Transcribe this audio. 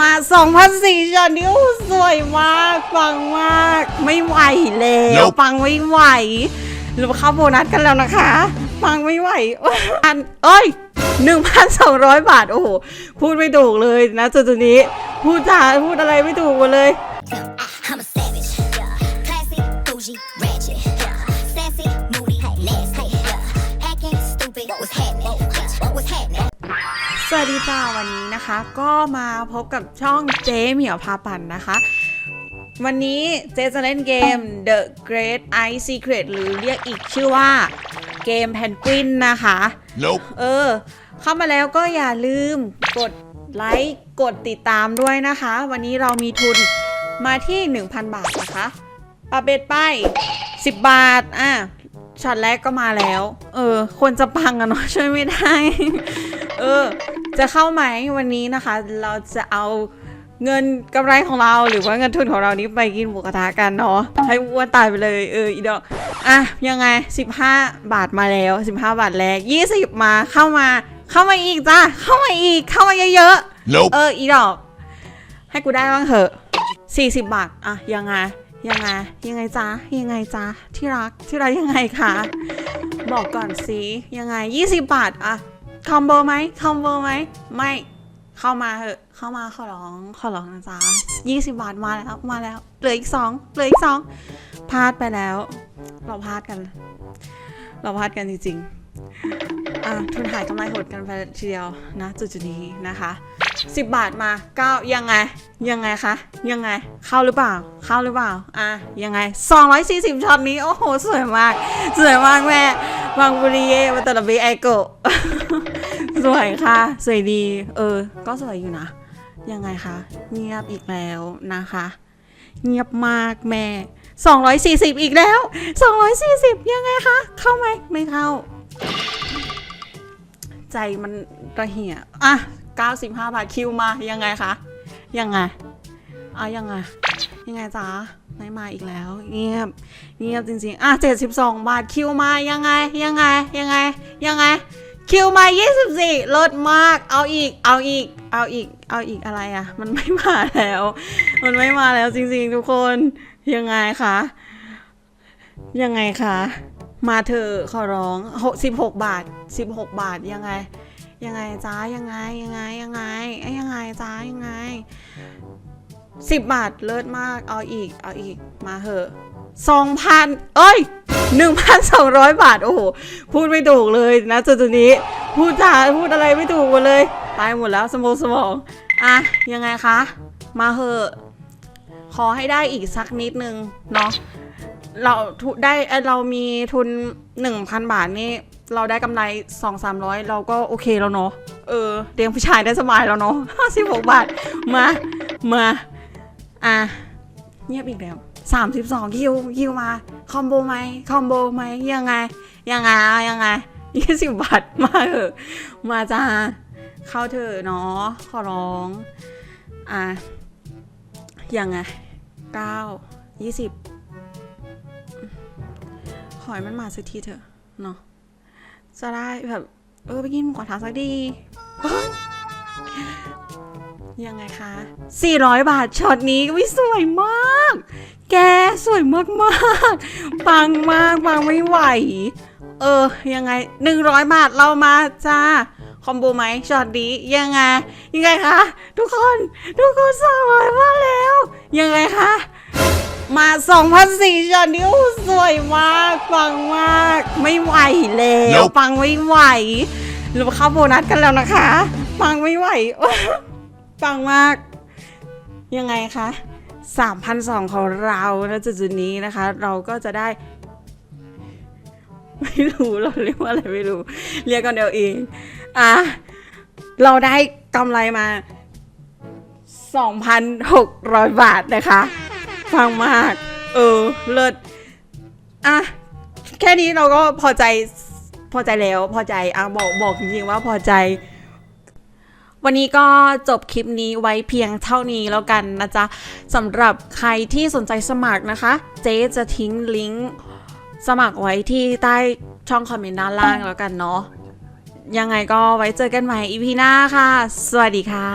มา2,004ช็อตนี้โอ้สวยมากปังมาก ไม่ไหวแล้ว Nope ปังไม่ไหวหรือว่าเข้าโบนัสกันแล้วนะคะ ปังไม่ไหวอันเอ้ย1,200 บาท โอ้โห พูดไม่ถูกเลยนะจุดๆนี้ พูดจาพูดอะไรไม่ถูกหมดเลย ดีจ้าวันนี้นะคะ ก็มาพบกับช่องเจ๊เหมียวพาปั่นนะคะ วันนี้เจ๊จะเล่นเกม The Great Ice Secret หรือเรียกอีกชื่อว่าเกมแพนกวินนะคะ Nope. เออ เข้ามาแล้วก็อย่าลืมกดไลค์กดติดตามด้วยนะคะ วันนี้เรามีทุนมาที่ 1,000 บาทนะคะปาเบ็ดไป 10 บาท อะช็อตแรกก็มาแล้ว เออ คนจะปังอะเนาะช่วยไม่ได้ เออ จะเข้าไหมวันนี้นะคะ เราจะเอาเงินกำไรของเราหรือว่าเงินทุนของเรานี้ไปกินหมูกระทะกันเนาะให้อ้วนตายไปเลยเอออีดอกอะยังไง 15 บาทมาแล้ว 15 บาทแรก 20 มาเข้ามา เข้ามาอีกจ้าเข้ามาอีกเข้ามาเยอะๆ Nope. เอออีดอก ให้กูได้บ้างเถอะ 40 บาทอะยังไงยังไงยังไงจ๊ะยังไงจ๊ะที่รักที่รักยังไงคะบอกก่อนสิยังไง 20 บาทอะ คอมโบไหมคอมโบไหมไม่เข้ามาเถอะ เข้ามาขอร้องขอร้องนะจ๊ะ20บาทมาแล้วมาแล้วเหลืออีกสองเหลืออีกสองพลาดไปแล้ว เราพลาดกัน เราพลาดกันจริงๆอะทุนหายกำไรหดกันไปทีเดียวนะจุดๆนี้นะคะ10บบาทมา9ยังไง ยังไงคะ ยังไง เข้าหรือเปล่า เข้าหรือเปล่า อะ ยังไง240ช็อตนี้ โอ้โห สวยมาก สวยมากแม่บางบุรีเย่วัตตะเบไอโก สวยค่ะ สวยดี เออ ก็สวยอยู่นะ ยังไงคะ เงียบอีกแล้วนะคะ เงียบมากแม่ 240 อีกแล้ว 240 ยังไงคะ เข้าไหม ไม่เข้า ใจมันระเหี่ยอะ 95 บาทคิวมา ยังไงคะ ยังไงอะยังไง ยังไงจ๊ะไม่มาอีกแล้ว เงียบ เงียบจริงๆ อะ 72 บาทคิวมา ยังไง ยังไง ยังไง ยังไง คิวมา24ลดมาก เอาอีก เอาอีก เอาอีก เอาอีกอะไรอะ มันไม่มาแล้ว มันไม่มาแล้วจริงๆทุกคน ยังไงคะ ยังไงคะ มาเถอขอร้องหกสิบหกบาทสิบหกบาทยังไง ยังไงจ้ายังไง ยังไง ยังไงไอ้ยังไงจ้ายังไงสิบบาทเลิศมาก เอาอีก เอาอีก มาเถอะสองพันเอ้ย หนึ่งพันสองร้อยบาท โอ้โห พูดไม่ถูกเลยนะจุดนี้ พูดจาพูดอะไรไม่ถูกหมดเลย ตายหมดแล้วสมองสมอง อะ ยังไงคะ มาเถอะ ขอให้ได้อีกสักนิดนึง เนาะ เราทุได้เอ่อเรามีทุน 1,000 บาทนี่ เราได้กำไร 2 3 0 0 เราก็โอเคแล้วเนาะ เออเลี้ยงผู้ชายได้สบายแล้วเนาะ56 บาท มา มา อะ เงียบอีกแล้ว 32 คิว คิวมา คอมโบไหมคอมโบไหมยังไง ยังไงยังไง20บบาทมาเถอะ มาจ้า เข้าเถอะเนาะ ขอร้อง อะ ยังไง9 20ขอให้มันมาสักทีเถอะ เนาะ จะได้แบบ เออ ไปกินหมูกระทะสักดี ยยังไงคะ 400 บาทช็อตนี้วิสวยมาก แกสวยมากมากๆปังมากปังไม่ไหว เออ ยังไง 100 บาทเรามาจ้า คอมโบไหมช็อตนี้ยังไง ยังไงคะ ทุกคน ทุกคนสองร้อยมาแล้ว ยังไงคะ มา2,004ช็อตนี้โอ้สวยมากปังมาก ไม่ไหวแล้ว Nope ปังไม่ไหวหรือว่าเข้าโบนัสกันแล้วนะคะ ปังไม่ไหว ปังมาก ยังไงคะ3,002ของเราณจุดๆนี้นะคะ เราก็จะได้ ไม่รู้เราเรียกว่าอะไรไม่รู้ เรียกกันเดียวเองอะเราได้กำไรมา 2,600 บาทนะคะ ฟังมาก เออ เลิศอะ แค่นี้เราก็พอใจพอใจแล้วพอใจอะบอกบอกจริงๆว่าพอใจ วันนี้ก็จบคลิปนี้ไว้เพียงเท่านี้แล้วกันนะจ๊ะสำหรับใครที่สนใจสมัครนะคะ เจ๊จะทิ้งลิงก์สมัครไว้ที่ใต้ช่องคอมเมนต์ด้านล่างแล้วกันเนาะยังไงก็ไว้เจอกันใหม่อีพีหน้าค่ะ สวัสดีค่ะ